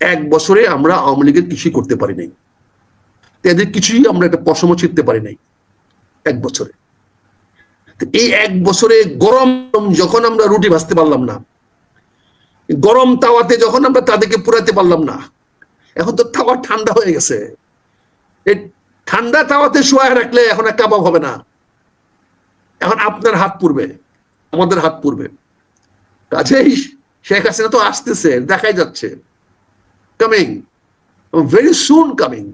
এক বছরে আমরা আওয়ামী লীগের কিছুই করতে পারি নাই। এদের কিছুই আমরা একটা পশম ছিঁড়তে পারি নাই এক বছরে। এই এক বছরে গরম যখন আমরা রুটি ভাজতে পারলাম না, গরম তাওয়াতে যখন আমরা তাদেরকে পুরাতে পারলাম না, এখন তো তাওয়া ঠান্ডা হয়ে গেছে। এই ঠান্ডা তাওয়াতে শোয়া রাখলে এখন আর কাবাব হবে না। এখন আপনার হাত পুড়বে, আমাদের হাত পুড়বে। কাজেই শেখ হাসিনা তো আসতেছে, দেখাই যাচ্ছে। কামিং ভেরি সুন কামিং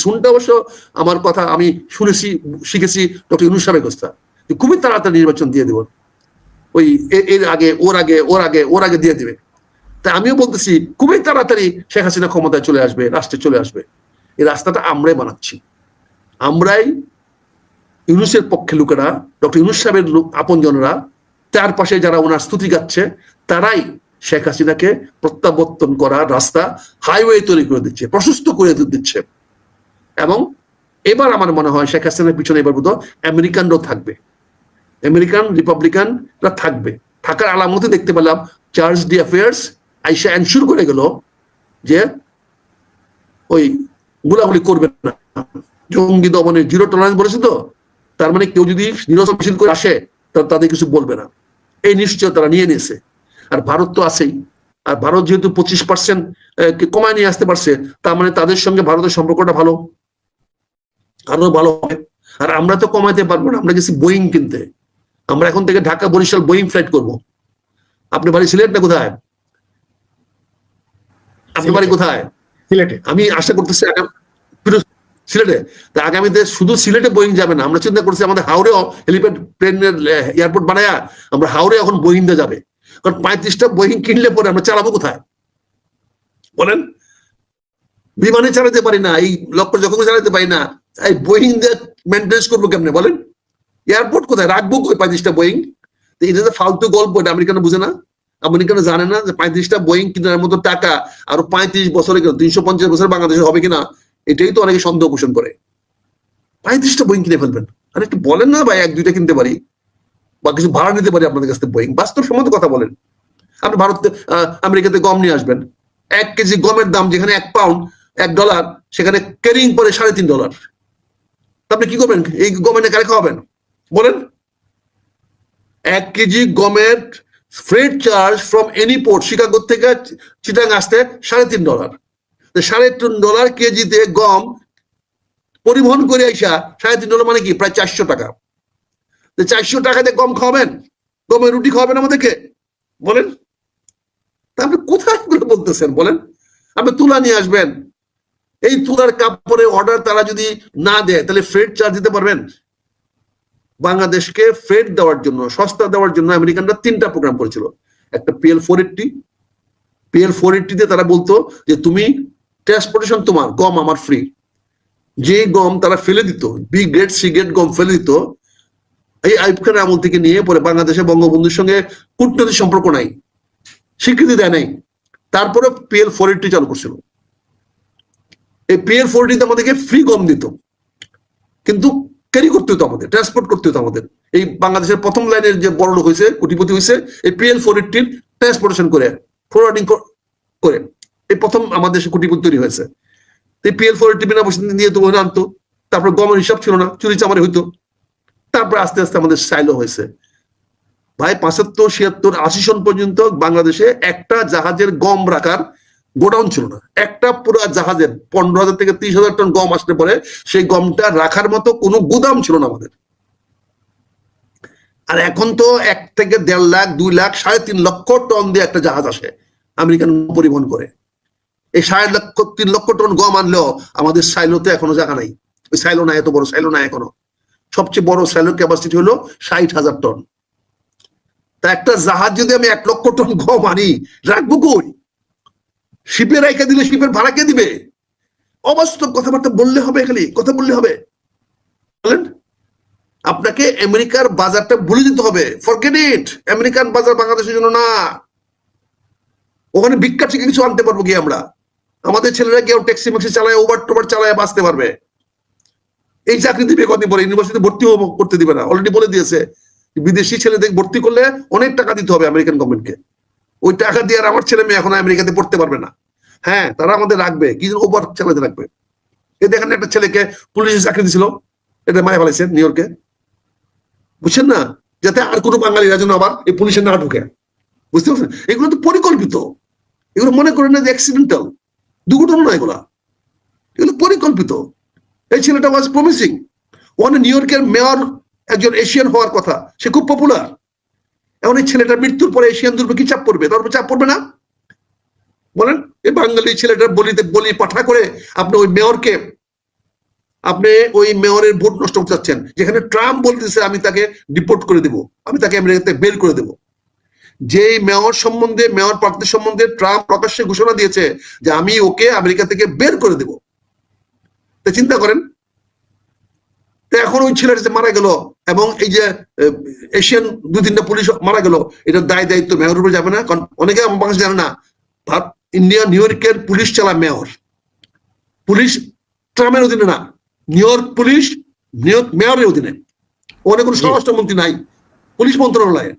সুনটা অবশ্য আমার কথা আমি শুনেছি, শিখেছি ডক্টর ইউনুস সাহেবের কথা খুবই তাড়াতাড়ি নির্বাচন দিয়ে দেব। ওই এর আগে, ওর আগে ওর আগে ওর আগে দিয়ে দেবে। তা আমিও বলতেছি, খুবই তাড়াতাড়ি শেখ হাসিনা ক্ষমতায় চলে আসবে, রাষ্ট্রে চলে আসবে। এই রাস্তাটা আমরাই বানাচ্ছি। আমরাই ইউনুসের পক্ষে লোকেরা, ডক্টর ইউনুস সাহেবের আপনজনরা তার পাশে যারা ওনার স্তুতি গাচ্ছে, তারাই শেখ হাসিনাকে প্রত্যাবর্তন করার রাস্তা হাইওয়ে তৈরি করে দিচ্ছে, প্রশস্ত করে দিচ্ছে। এবং এবার আমার মনে হয় শেখ হাসিনার পিছনে এবার বোধ আমেরিকানরাও থাকবে। আমেরিকান, রিপাবলিকানরা থাকবে। থাকার আলামতে দেখতে পেলাম চার্জ ডি অ্যাফেয়ার্স আইসা এনশিওর করে গেল যে ওই গুলাগুলি করবে না। জঙ্গি দমনে জিরো টলারেন্স বলেছে তো? তার মানে কেউ যদি নিরসন মিছিল করে আসে, তাহলে তাদের কিছু বলবে না। এই নিশ্চয় তারা নিয়ে নিয়েছে। আর ভারত তো আছেই। আর ভারত যেহেতু পঁচিশ পার্সেন্ট কমায় নিয়ে আসতে পারছে তার মানে তাদের সঙ্গে ভারতের সম্পর্কটা ভালো। আরও ভালো হবে। আর আমরা তো কমাইতে পারব না আমরা গেছি বোয়িং কিনতে। আমরা এখন থেকে ঢাকা বরিশাল বোয়িং ফ্লাইট করব। আপনি বাড়ি সিলেট না কোথায়? আপনি বাড়ি কোথায়? সিলেটে। আমি আশা করতেছি সিলেটে। তা আগামীতে শুধু সিলেটে বোয়িং যাবে না আমরা চিন্তা করছি আমাদের হাওড়েও হেলিপ্যাড প্লেনের এয়ারপোর্ট বানায়া আমরা হাওড়ে এখন বোয়িং যাবে। কারণ পঁয়ত্রিশটা বোয়িং কিনলে পরে আমরা চালাবো কোথায়? বলেন। বিমানে চালাতে পারি না, এই লক্ষ্য যখন চালাতে পারি না, এই বোয়িং মেনটেন্স করব কেমনে বলেন? এয়ারপোর্ট কোথায়? রাখব কই পঁয়ত্রিশটা বোয়িং এটা ফালতু গল্প, এটা আমেরিকানো বুঝে না। আমেরিকানো জানে না যে পঁয়ত্রিশটা বোয়িং কেনার মতো টাকা আরও পঁয়ত্রিশ বছরে কেন, তিনশো পঞ্চাশ বছর বাংলাদেশে হবে কিনা, এটাই তো অনেকে সন্দেহ পোষণ করে। পঁয়ত্রিশটা বোয়িং কিনে ফেলবেন। আরে একটু বলেন না ভাই, এক দুইটা কিনতে পারি। বা কিছু ভাড়া নিতে পারি আপনাদের কাছ থেকে বোয়িং বাস্তব সম্মত কথা বলেন। আপনি ভারত আমেরিকাতে গম নিয়ে আসবেন। এক কেজি গমের দাম যেখানে এক পাউন্ড এক ডলার সেখানে ক্যারিং পরে সাড়ে তিন ডলার আপনি কি করবেন? এই গম এনে কারে খাওয়াবেন? বলেন। এক কেজি গমের freight charge from any port Chicago থেকে চিটাং আসতে সাড়ে তিন ডলার সাড়ে তিন ডলার কেজিতে গম পরিবহন করে আইসা সাড়ে তিন ডলার মানে কি? প্রায় চারশো টাকা। তো চারশো টাকাতে গম খাওয়াবেন? গমের রুটি খাওয়াবেন আমাদেরকে? বলেন। তা আপনি কোথায় বলতেছেন? বলেন। আপনি তুলা নিয়ে আসবেন। এই তুলার কাপড়ের অর্ডার তারা যদি না দেয়, তাহলে ফ্রেড চার্জ দিতে পারবেন। বাংলাদেশকে ফ্রেড দেওয়ার জন্য, সস্তা দেওয়ার জন্য আমেরিকানরা তিনটা প্রোগ্রাম করেছিল। একটা PL four eighty PL four এইটটিতে তারা বলতো যে, তুমি ট্রান্সপোর্টেশন তোমার, গম আমার ফ্রি যে গম তারা ফেলে দিত বি গ্রেড সি গ্রেড গম ফেলে দিত এই আইব খানের আমল থেকে নিয়ে পরে বাংলাদেশে বঙ্গবন্ধুর সঙ্গে কূটনৈতিক সম্পর্ক নাই, স্বীকৃতি দেয় নাই। তারপরে পিএল ফোর এইটটি চালু করছিল। এই পিএল ফোর এইটটিতে আমাদেরকে ফ্রি গম দিত। কিন্তু ক্যারি করতে হতো আমাদের ট্রান্সপোর্ট করতে হতো আমাদের। এই বাংলাদেশের প্রথম লাইনের যে বড় লোক হয়েছে, কোটিপতি হয়েছে, এই পিএল ফোর এইটটির ট্রান্সপোর্টেশন করে ফরওয়ার্ডিং করে এই প্রথম আমাদের কোটিপতি তৈরি হয়েছে। এই পিএল ফোর এইটটি বিনা পয়সা নিয়ে তো আনতো। তারপর গমের হিসাব ছিল না, চুরি চামারি হইতো। তারপর আস্তে আস্তে আমাদের সাইলো হয়েছে। ভাই, পঁচাত্তর, ছিয়াত্তর, আশি সন পর্যন্ত বাংলাদেশে একটা জাহাজের গম রাখার গোডাউন ছিল না। একটা পুরো জাহাজের পনেরো হাজার থেকে ত্রিশ হাজার টন গম আসলে পরে, সেই গমটা রাখার মতো কোনো গুদাম ছিল না আমাদের। আর এখন তো এক থেকে দেড় লাখ, দুই লাখ, সাড়ে তিন লক্ষ টন দিয়ে একটা জাহাজ আসে আমেরিকান পরিবহন করে। এই সাড়ে লক্ষ তিন লক্ষ টন গম আনলেও আমাদের সাইলোতে এখনও জায়গা নাই। ওই সাইলো নাই, এত বড় সাইলো নাই এখনও। সবচেয়ে বড় সাইলোর ক্যাপাসিটি হলো ষাট হাজার টন তা একটা জাহাজ যদি আমি এক লক্ষ টন গম আনি, রাখব কই? শিপে রাইখা দিলে শিপের ভাড়া কে দিবে? অবাস্তব কথাবার্তা বললে হবে খালি কথা বললে হবে। বলেন, আপনাকে আমেরিকার বাজারটা ভুলে দিতে হবে। ফরগেট ইট আমেরিকান বাজার বাংলাদেশের জন্য না। ওখানে থেকে কিছু আনতে পারব কি আমরা? আমাদের ছেলেরা কেউ ট্যাক্সি ম্যাক্সি চালায় ওভার টোভার চালায় বাঁচতে পারবে। এই চাকরি দিবে কদিন পরে? ইউনিভার্সিটি ভর্তি করতে দিবে না। অলরেডি বলে দিয়েছে বিদেশি ছেলেদের ভর্তি করলে অনেক টাকা দিতে হবে আমেরিকান গভর্নমেন্টকে ওই টাকা দিয়ে আর আমার ছেলে মেয়ে এখন আমেরিকাতে পড়তে পারবে না। হ্যাঁ তারা আমাদের রাখবে। কি ওভার চালাতে রাখবে? এই দেখেন একটা ছেলেকে পুলিশে চাকরি দিছিল। এটা মায় ফেলাইছে নিউ ইয়র্কে বুঝছেন না? যাতে আর কোনো বাঙালিরা যেন আবার এই পুলিশে না ঢুকে। বুঝতে পারছেন? এগুলো তো পরিকল্পিত। এগুলো মনে করেন না যে অ্যাক্সিডেন্টাল দুর্ঘটনা এগুলা। এগুলো পরিকল্পিত। এই ছেলেটা ওয়াজ প্রমিসিং ওয়ান নিউ ইয়র্কের মেয়র একজন এশিয়ান হওয়ার কথা। সে খুব পপুলার এখন এই ছেলেটার মৃত্যুর পরে এশিয়ানদের উপর কি চাপ পড়বে? তার উপর চাপ পড়বে না? বলেন, এই বাঙালি ছেলেটার বলিতে বলি পাঠা করে আপনি ওই মেয়রকে আপনি ওই মেয়রের ভোট নষ্ট করতে চাচ্ছেন যেখানে ট্রাম্প বলতেছে, আমি তাকে ডিপোর্ট করে দেব। আমি তাকে আমেরিকাতে বের করে দেব। যে মেয়র সম্বন্ধে মেয়র প্রার্থী সম্বন্ধে ট্রাম্প প্রকাশ্যে ঘোষণা দিয়েছে যে আমি ওকে আমেরিকা থেকে বের করে দেব। তা চিন্তা করেন। এখন ওই ছেলেটা যে মারা গেল এবং এই যে এশিয়ান দু তিনটা পুলিশ মারা গেল এটার দায় দায়িত্ব মেয়র উপরে যাবে না কারণ অনেকে বাংলাদেশ জানে না ইন্ডিয়া নিউ ইয়র্কের পুলিশ চালা মেয়র। পুলিশ ট্রামের অধীনে না New York police New York মেয়রের অধীনে। ওখানে কোনো স্বরাষ্ট্রমন্ত্রী নাই পুলিশ মন্ত্রণালয়ে।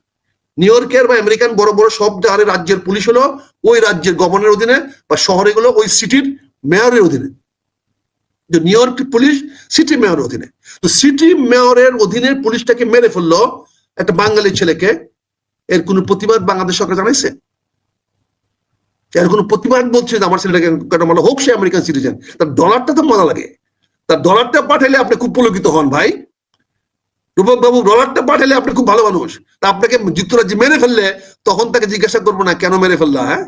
নিউ ইয়র্কের বা আমেরিকান বড় বড় সব রাজ্যের পুলিশ হলো ওই রাজ্যের গভর্নরের অধীনে বা শহরে গুলো ওই সিটির মেয়রের অধীনে। যে নিউ ইয়র্ক পুলিশ সিটি মেয়রের অধীনে। তো সিটি মেয়রের অধীনে পুলিশটাকে মেরে ফেলল একটা বাঙালি ছেলেকে। এর কোনো প্রতিবাদ বাংলাদেশ সরকার জানাইছে? এর কোনো প্রতিবাদ বলছে আমার ছেলেটাকে মানে হোক সে আমেরিকান সিটিজেন। তার ডলারটা তো মজা লাগে। তার ডলারটা পাঠাইলে আপনি খুব পুলকিত হন ভাই। রূপক বাবু ডলারটা পাঠালে আপনি খুব ভালো মানুষ। তা আপনাকে যুক্তরাজ্যে মেরে ফেললে তখন তাকে জিজ্ঞাসা করব না, কেন মেরে ফেললা হ্যাঁ?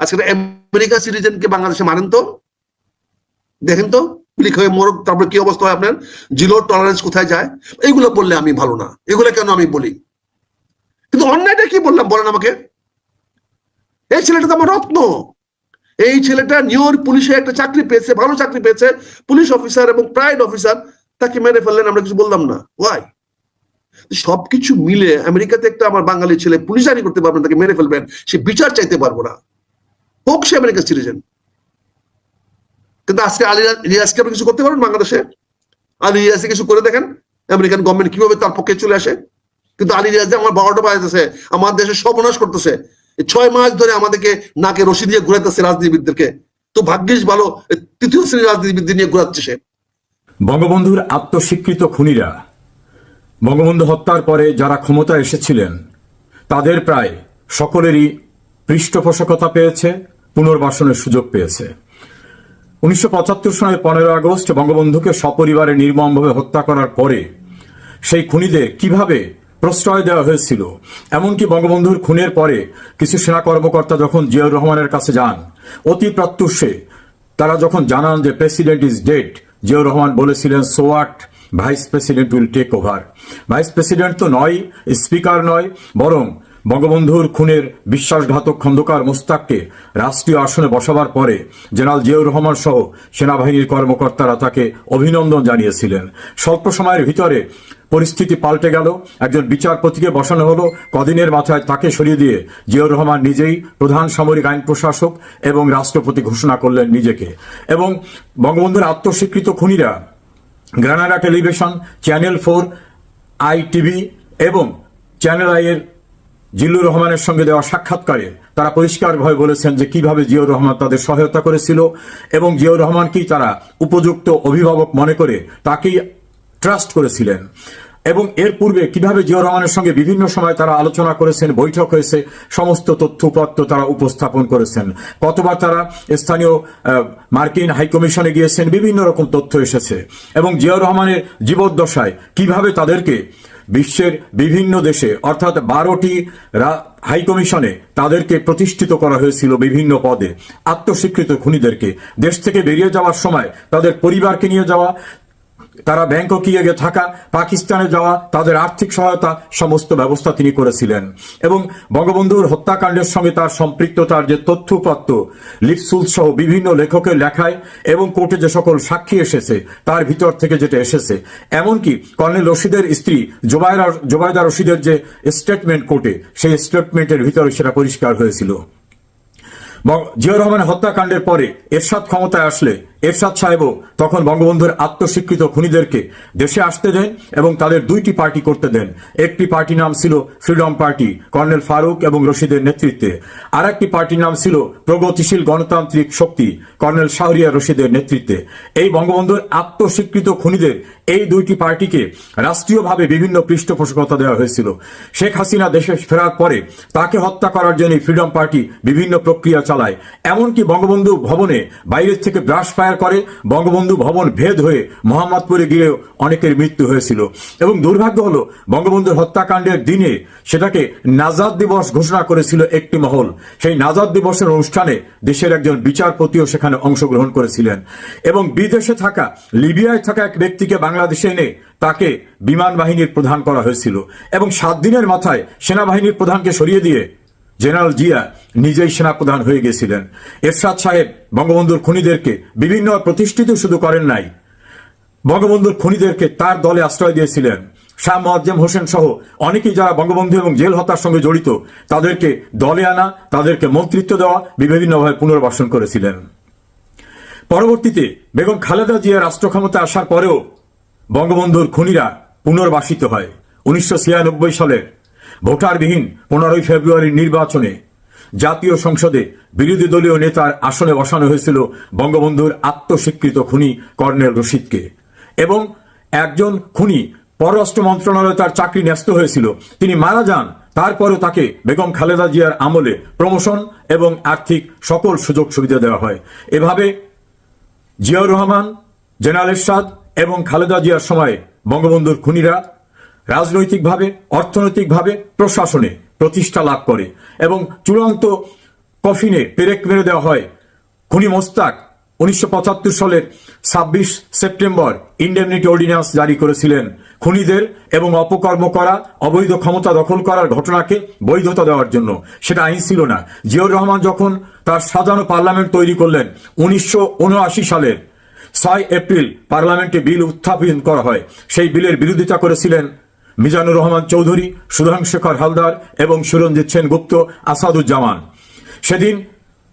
আজকে আমেরিকা সিটিজেনকে বাংলাদেশে মানেন তো? দেখেন তো ক্লিক হয়ে মোর তারপরে কি অবস্থা হয় আপনার? জিরো টলারেন্স কোথায় যায়? এগুলো বললে আমি ভালো না। এগুলো কেন আমি বলি? কিন্তু অন্যায়টা কি বললাম? বলেন আমাকে। এই ছেলেটা তো আমার রত্ন। এই ছেলেটা নিউ ইয়র্ক পুলিশে একটা চাকরি পেয়েছে, ভালো চাকরি পেয়েছে। পুলিশ অফিসার এবং প্রাইড অফিসার তাকে মেরে ফেললেন, আমরা কিছু বললাম না। ওয়াই সবকিছু মিলে আমেরিকাতে একটা আমার বাঙালি ছেলে পুলিশ জারি করতে পারবেন তাকে মেরে ফেলবেন, সে বিচার চাইতে পারব না। হোক সে আমেরিকার সিটিজেন কিন্তু আজকে আলী রিয়াজকে আপনি কিছু করতে পারবেন বাংলাদেশে? আলী রিয়াজকে কিছু করে দেখেন, আমেরিকান গভর্নমেন্ট কীভাবে তার পক্ষে চলে আসে। কিন্তু আলী রিয়াজ আমার বারোটা বাজাতেছে আমার দেশে সর্বনাশ করতেছে। ছয় মাস ধরে আমাদেরকে নাকে রশি দিয়ে ঘুরাইতেছে রাজনীতিবিদদেরকে। তো ভাগ্যিস ভালো তৃতীয় শ্রেণির রাজনীতিবিদদের নিয়ে ঘুরাচ্ছে সে। বঙ্গবন্ধুর আত্মস্বীকৃত খুনিরা। বঙ্গবন্ধু হত্যার পরে যারা ক্ষমতা এসেছিলেন, তাদের প্রায় সকলেরই পৃষ্ঠপোষকতা পেয়েছে, পুনর্বাসনের সুযোগ পেয়েছে। উনিশশো সালের পনেরো আগস্ট বঙ্গবন্ধুকে সপরিবারে নির্মমভাবে হত্যা করার পরে সেই খুনিদের কীভাবে প্রশ্রয় দেওয়া হয়েছিল, এমনকি বঙ্গবন্ধুর খুনের পরে কিছু সেনা কর্মকর্তা যখন জিয়াউর রহমানের কাছে যান, অতি প্রত্যুষে তারা যখন জানান যে president is dead, Ziaur Rahman বলেছিলেন সোয়াট vice president will take over. Vice president তো নয়, স্পিকার নয়, বরং বঙ্গবন্ধুর খুনের বিশ্বাসঘাতক খন্দকার মোস্তাককে রাষ্ট্রীয় আসনে বসাবার পরে জেনারেল জিয়াউর রহমান সহ সেনাবাহিনীর কর্মকর্তারা তাকে অভিনন্দন জানিয়েছিলেন। স্বল্প সময়ের ভিতরে পরিস্থিতি পাল্টে গেল। একজন বিচারপতিকে বসানো হলো। কদিনের মাথায় তাকে সরিয়ে দিয়ে জিয়াউর রহমান নিজেই প্রধান সামরিক আইন প্রশাসক এবং রাষ্ট্রপতি ঘোষণা করলেন নিজেকে। এবং বঙ্গবন্ধুর আত্মস্বীকৃত খুনিরা Granada television, channel four, I TV এবং চ্যানেল আই এর জিল্লুর রহমানের সঙ্গে দেওয়া সাক্ষাৎকারে তারা পরিষ্কারভাবে বলেছেন যে কীভাবে জিয়াউর রহমান তাদের সহায়তা করেছিল এবং জিয়াউর রহমানকেই তারা উপযুক্ত অভিভাবক মনে করে তাকেই ট্রাস্ট করেছিলেন। এবং এর পূর্বে কীভাবে জিয়াউর রহমানের সঙ্গে বিভিন্ন সময় তারা আলোচনা করেছেন, বৈঠক হয়েছে, সমস্ত তথ্যপত্র তারা উপস্থাপন করেছেন। কতবার তারা স্থানীয় মার্কিন হাইকমিশনে গিয়েছেন, বিভিন্ন রকম তথ্য এসেছে। এবং জিয়াউর রহমানের জীবদ্দশায় কীভাবে তাদেরকে বিশ্বের বিভিন্ন দেশে, অর্থাৎ বারোটি হাইকমিশনে তাদেরকে প্রতিষ্ঠিত করা হয়েছিল বিভিন্ন পদে। আত্মস্বীকৃত খুনিদেরকে। দেশ থেকে বেরিয়ে যাওয়ার সময় তাদের পরিবারকে নিয়ে যাওয়া তারা ব্যাংককে থাকা, পাকিস্তানে যাওয়া, তাদের আর্থিক সহায়তা, সমস্ত ব্যবস্থা তিনি করেছিলেন। এবং বঙ্গবন্ধুর হত্যাকাণ্ডের সঙ্গে তার সম্পৃক্ততার যে তথ্যপত্র লিপসুল সহ বিভিন্ন লেখকের লেখায় এবং কোর্টে যে সকল সাক্ষী এসেছে, তার ভিতর থেকে যেটা এসেছে, এমনকি কর্নেল রশিদের স্ত্রী জোবায়রা জোবায়দা রশিদের যে স্টেটমেন্ট কোর্টে, সেই স্টেটমেন্টের ভিতরে সেটা পরিষ্কার হয়েছিল। জিয়াউর রহমানের হত্যাকাণ্ডের পরে এরশাদ ক্ষমতায় আসলে এরশাদ সাহেবও তখন বঙ্গবন্ধুর আত্মস্বীকৃত খুনিদেরকে দেশে আসতে দেন এবং তাদের দুইটি পার্টি করতে দেন। একটি পার্টি নাম ছিল ফ্রিডম পার্টি, কর্নেল ফারুক এবং রশিদের নেতৃত্বে। আর একটি পার্টির নাম ছিল প্রগতিশীল গণতান্ত্রিক শক্তি, কর্নেল শাহরিয়া রশিদের নেতৃত্বে। এই বঙ্গবন্ধুর আত্মস্বীকৃত খুনিদের এই দুইটি পার্টিকে রাষ্ট্রীয়ভাবে বিভিন্ন পৃষ্ঠপোষকতা দেওয়া হয়েছিল। শেখ হাসিনা দেশে ফেরার পরে তাকে হত্যা করার জন্য ফ্রিডম পার্টি বিভিন্ন প্রক্রিয়া চালায়। এমনকি বঙ্গবন্ধু ভবনে বাইরের থেকে ব্রাশ ফায়ার করে, বঙ্গবন্ধু ভবন ভেদ হয়ে মোহাম্মদপুরে গিয়েও অনেকের মৃত্যু হয়েছিল। এবং দুর্ভাগ্য হলো, বঙ্গবন্ধুর হত্যাকাণ্ডের দিনে সেটাকে নাজাদ দিবস ঘোষণা করেছিল একটি মহল। সেই নাজাদ দিবসের অনুষ্ঠানে দেশের একজন বিচারপতিও সেখানে অংশগ্রহণ করেছিলেন। এবং বিদেশে থাকা, লিবিয়ায় থাকা এক ব্যক্তিকে বাংলাদেশে এনে তাকে বিমান বাহিনীর প্রধান করা হয়েছিল। এবং সাত দিনের মাথায় সেনাবাহিনীর প্রধানকে সরিয়ে দিয়ে জেনারেল জিয়া নিজেই সেনাপ্রধান হয়ে গেছিলেন। এরশাদ সাহেব বঙ্গবন্ধুর খুনিদেরকে বিভিন্ন প্রতিষ্ঠিত শুধু করেন নাই, বঙ্গবন্ধুর খুনিদেরকে তার দলে আশ্রয় দিয়েছিলেন। শাহ মোয়াজ্জেম হোসেন সহ অনেকেই যারা বঙ্গবন্ধু এবং জেল হত্যার সঙ্গে জড়িত, তাদেরকে দলে আনা, তাদেরকে মন্ত্রিত্ব দেওয়া বিভিন্নভাবে পুনর্বাসন করেছিলেন। পরবর্তীতে বেগম খালেদা জিয়া রাষ্ট্র ক্ষমতা আসার পরেও বঙ্গবন্ধুর খুনিরা পুনর্বাসিত হয়। উনিশশো সালের ভোটারবিহীন পনেরোই ফেব্রুয়ারির নির্বাচনে জাতীয় সংসদে বিরোধী দলীয় নেতার আসনে বসানো হয়েছিল বঙ্গবন্ধুর আত্মস্বীকৃত খুনি কর্নেল রশিদকে। এবং একজন খুনি পররাষ্ট্র মন্ত্রণালয়ে তার চাকরি ন্যস্ত হয়েছিল। তিনি মারা যান, তারপরেও তাকে বেগম খালেদা জিয়ার আমলে প্রমোশন এবং আর্থিক সকল সুযোগ সুবিধা দেওয়া হয়। এভাবে জিয়াউর রহমান, জেনারেল এরশাদ এবং খালেদা জিয়ার সময়ে বঙ্গবন্ধুর খুনিরা রাজনৈতিকভাবে, অর্থনৈতিকভাবে, প্রশাসনে প্রতিষ্ঠা লাভ করে এবং চূড়ান্ত কফিনে পেরেক মেরে দেওয়া হয়। খুনি মোস্তাক উনিশশো পঁচাত্তর সালের ছাব্বিশ সেপ্টেম্বর ইন্ডেমনিটি অর্ডিন্যান্স জারি করেছিলেন। খুনিদের এবং অপকর্ম করা, অবৈধ ক্ষমতা দখল করার ঘটনাকে বৈধতা দেওয়ার জন্য। সেটা আইন ছিল না। জিয়াউর রহমান যখন তার সাজানো পার্লামেন্ট তৈরি করলেন, উনিশশো উনআশি সালের ছয় এপ্রিল পার্লামেন্টে বিল উত্থাপন করা হয়। সেই বিলের বিরোধিতা করেছিলেন মিজানুর রহমান চৌধুরী সুধাংশেখর হালদার এবং সুরঞ্জিত সেনগুপ্ত, আসাদুজ্জামান। সেদিন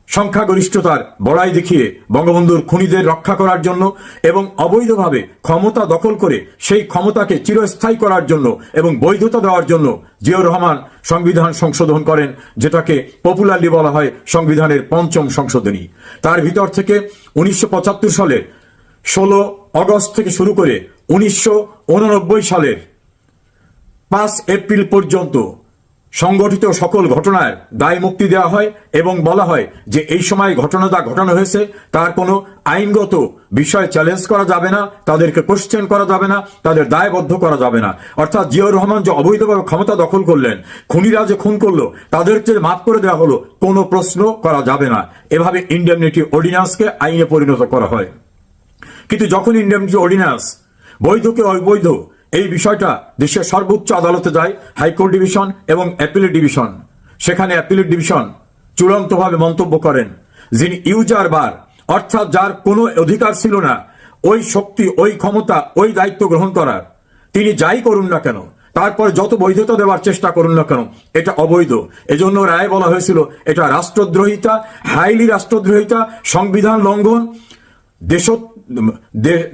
সংখ্যাগরিষ্ঠতার বড়াই দেখিয়ে বঙ্গবন্ধুর খুনিদের রক্ষা করার জন্য এবং অবৈধভাবে ক্ষমতা দখল করে সেই ক্ষমতাকে চিরস্থায়ী করার জন্য এবং বৈধতা দেওয়ার জন্য জিয়াউর রহমান সংবিধান সংশোধন করেন, যেটাকে পপুলারলি বলা হয় সংবিধানের পঞ্চম সংশোধনী। তার ভিতর থেকে উনিশশো পঁচাত্তর সালের ষোলো অগস্ট থেকে শুরু করে উনিশশো উননব্বই সালের পাঁচ এপ্রিল পর্যন্ত সংগঠিত সকল ঘটনার দায় মুক্তি দেওয়া হয় এবং বলা হয় যে এই সময় ঘটনাটা ঘটানো হয়েছে, তার কোনো আইনগত বিষয় চ্যালেঞ্জ করা যাবে না, তাদেরকে কোশ্চেন করা যাবে না, তাদের দায়বদ্ধ করা যাবে না। অর্থাৎ জিয়াউর রহমান যে অবৈধভাবে ক্ষমতা দখল করলেন খুনিরা যে খুন করল তাদেরকে মাফ করে দেওয়া হলো, কোনো প্রশ্ন করা যাবে না। এভাবে ইন্ডেমনিটি অর্ডিন্যান্সকে আইনে পরিণত করা হয়। কিন্তু যখন ইন্ডেমনিটি অর্ডিন্যান্স বৈধকে অবৈধ এই বিষয়টা দেশের সর্বোচ্চ আদালতে যায়, হাইকোর্ট ডিভিশন এবং অ্যাপিলেট ডিভিশন। সেখানে অ্যাপিলেট ডিভিশন চূড়ান্তভাবে মন্তব্য করেন, যিনি ইউজার বার, অর্থাৎ যার কোনো অধিকার ছিল না, ওই শক্তি, ওই ক্ষমতা, ওই দায়িত্ব গ্রহণ করার। তিনি যাই করুন না কেন, তারপরে যত বৈধতা দেওয়ার চেষ্টা করুন না কেন, এটা অবৈধ। এজন্য রায় বলা হয়েছিল, এটা রাষ্ট্রদ্রোহিতা, হাইলি রাষ্ট্রদ্রোহিতা, সংবিধান লঙ্ঘন দেশ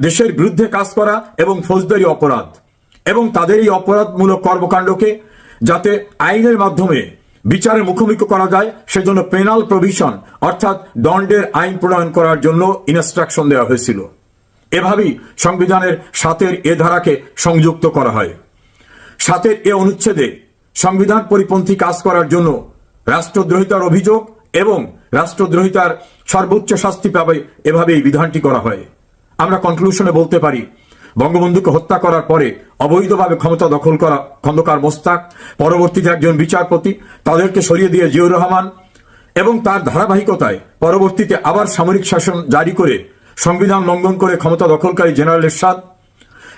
দেশের বিরুদ্ধে কাজ করা এবং ফৌজদারি অপরাধ। এবং তাদের এই অপরাধমূলক কর্মকাণ্ডকে যাতে আইনের মাধ্যমে বিচারের মুখোমুখি করা যায়, সেজন্য পেনাল প্রভিশন অর্থাৎ দণ্ডের আইন প্রণয়ন করার জন্য ইনস্ট্রাকশন দেওয়া হয়েছিল। এভাবেই সংবিধানের সাতের এ ধারাকে সংযুক্ত করা হয়। সাতের এ অনুচ্ছেদে সংবিধান পরিপন্থী কাজ করার জন্য রাষ্ট্রদ্রোহিতার অভিযোগ এবং রাষ্ট্রদ্রোহিতার সর্বোচ্চ শাস্তি পাবে এভাবে এই বিধানটি করা হয়। আমরা কনক্লুশনে বলতে পারি বঙ্গবন্ধুকে হত্যা করার পরে অবৈধভাবে ক্ষমতা দখল করা খন্দকার মোস্তাক, পরবর্তীতে একজন বিচারপতি, তাদেরকে সরিয়ে দিয়ে জিয়াউর রহমান এবং তার ধারাবাহিকতায় পরবর্তীতে আবার সামরিক শাসন জারি করে সংবিধান লঙ্ঘন করে ক্ষমতা দখলকারী জেনারেল এরশাদ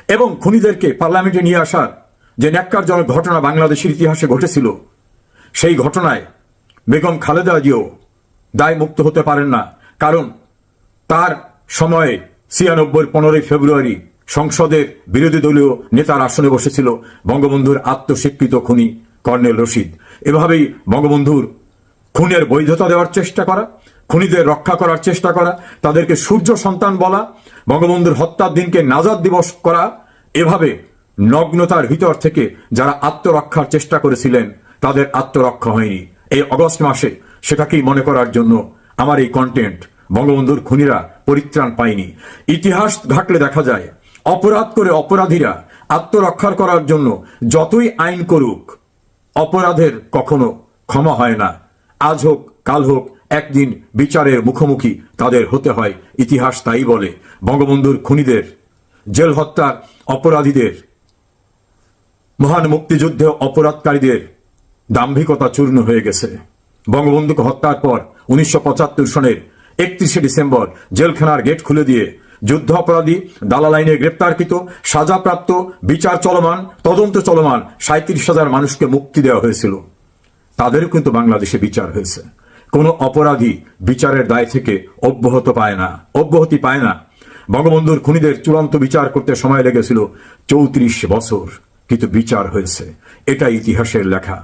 এবং খুনিদেরকে পার্লামেন্টে নিয়ে আসার যে ন্যাক্কারজনক ঘটনা বাংলাদেশের ইতিহাসে ঘটেছিল, সেই ঘটনায় বেগম খালেদা জিয়াও দায় মুক্ত হতে পারেন না। কারণ তার সময়ে ছিয়ানব্বই, পনেরোই ফেব্রুয়ারি সংসদের বিরোধী দলীয় নেতার আসনে বসেছিল বঙ্গবন্ধুর আত্মস্বীকৃত খুনি কর্নেল রশিদ। এভাবেই বঙ্গবন্ধুর খুনের বৈধতা দেওয়ার চেষ্টা করা, খুনিদের রক্ষা করার চেষ্টা করা, তাদেরকে সূর্য সন্তান বলা, বঙ্গবন্ধুর হত্যার দিনকে নাজাদ দিবস করা, এভাবে নগ্নতার ভিতর থেকে যারা আত্মরক্ষার চেষ্টা করেছিলেন, তাদের আত্মরক্ষা হয়নি। এই অগস্ট মাসে সেটাকেই মনে করার জন্য আমার এই কন্টেন্ট বঙ্গবন্ধুর খুনিরা পরিত্রাণ পায়নি। ইতিহাস ঘাটলে দেখা যায় অপরাধ করে অপরাধীরা আত্মরক্ষার করার জন্য যতই আইন করুক, অপরাধের কখনো ক্ষমা হয় না। আজ হোক, কাল হোক, একদিন বিচারের মুখোমুখি তাদের হতে হয়, ইতিহাস তাই বলে। বঙ্গবন্ধুর খুনিদের, জেল হত্যার অপরাধীদের, মহান মুক্তিযুদ্ধে অপরাধকারীদের দাম্ভিকতা চূর্ণ হয়ে গেছে। বঙ্গবন্ধুকে হত্যার পর উনিশশো পঁচাত্তর সনের একত্রিশে ডিসেম্বর জেলখানার গেট খুলে দিয়ে যুদ্ধ অপরাধী দালাল আইনে গ্রেপ্তারকৃত, সাজাপ্রাপ্ত, বিচার চলমান, তদন্ত চলমান সাঁত্রিশ হাজার মানুষকে মুক্তি দেওয়া হয়েছিল। তাদেরও কিন্তু বাংলাদেশে বিচার হয়েছে। কোন অপরাধী বিচারের দায় থেকে অব্যাহত পায় না, অব্যাহতি পায় না। বঙ্গবন্ধুর খুনিদের চূড়ান্ত বিচার করতে সময় লেগেছিল চৌত্রিশ বছর, কিন্তু বিচার হয়েছে। এটা ইতিহাসের লেখা।